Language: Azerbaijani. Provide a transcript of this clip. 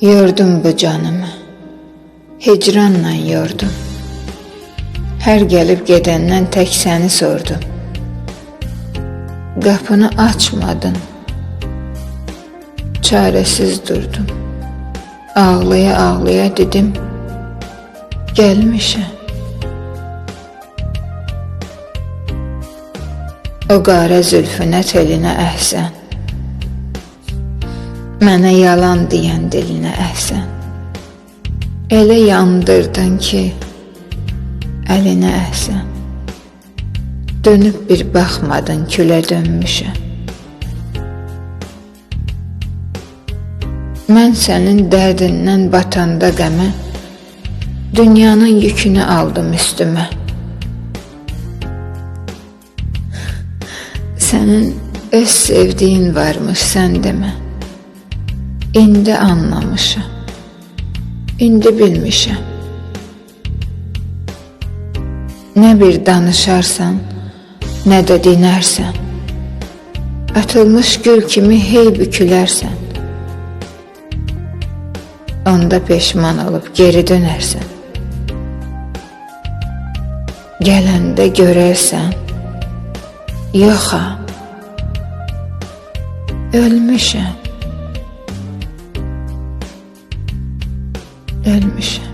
Yordum bu canımı, hicranla yordum. Hər gəlib gedəndən tək səni sordum. Qapını açmadın, çarəsiz durdum. Ağlaya ağlaya dedim, gəlmişəm. O qara zülfünə telinə əhsən. Mənə yalan deyən dilinə əhsən. Elə yandırdın ki, əlinə əhsən. Dönüb bir baxmadın, külə dönmüşəm. Mən sənin dərdindən batanda qəmə, dünyanın yükünü aldım üstümə. Sənin öz sevdiyin varmış, sən demə. İndi anlamışam. İndi bilmişəm. Nə bir danışarsan, nə də dinərsən. Atılmış gül kimi hey bükülərsən. Onda peşman olub geri dönərsən. Gələndə görərsən, yoxa, ölmüşəm. Ölmüşəm.